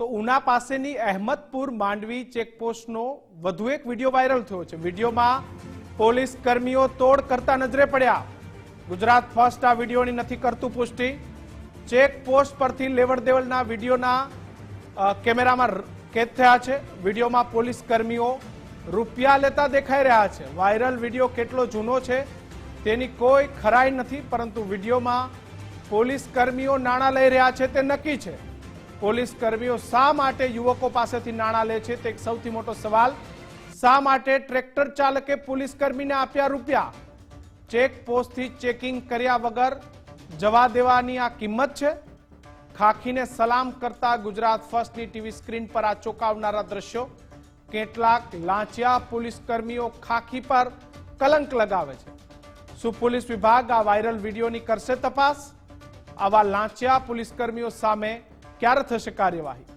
તો ઉના પાસેની અહેમદપુર માંડવી ચેકપોસ્ટનો વધુ એક વીડિયો વાયરલ થયો છે. વિડીયોમાં પોલીસ કર્મીઓ તોડ કરતા નજરે પડ્યા. ગુજરાત ફર્સ્ટ આ વિડીયોની નથી કરતું પુષ્ટિ. ચેકપોસ્ટ પરથી લેવડ દેવડના વિડીયોના કેમેરામાં કેદ થયા છે. વિડીયોમાં પોલીસ કર્મીઓ રૂપિયા લેતા દેખાઈ રહ્યા છે. વાયરલ વીડિયો કેટલો જૂનો છે તેની કોઈ ખરાઈ નથી, પરંતુ વિડીયોમાં પોલીસ કર્મીઓ નાણાં લઈ રહ્યા છે તે નક્કી છે. પોલીસ કર્મીઓ શા માટે યુવકો પાસેથી નાણાં લે છે તે એક સૌથી મોટો સવાલ. શા માટે ટ્રેક્ટર ચાલકે પોલીસ કર્મીને આપ્યા રૂપિયા? ચેક પોસ્ટથી ચેકિંગ કર્યા વગર જવા દેવાની આ કિંમત છે? ખાખીને સલામ કરતા ગુજરાત ફર્સ્ટની ટીવી સ્ક્રીન પર આ ચોંકાવનારા દ્રશ્યો. કેટલાક લાંચિયા પોલીસ કર્મીઓ ખાખી પર કલંક લગાવે છે. શું પોલીસ વિભાગ આ વાયરલ વિડીયોની કરશે તપાસ? આવા લાંચિયા પોલીસ કર્મીઓ સામે ક્યારે થશે કાર્યવાહી?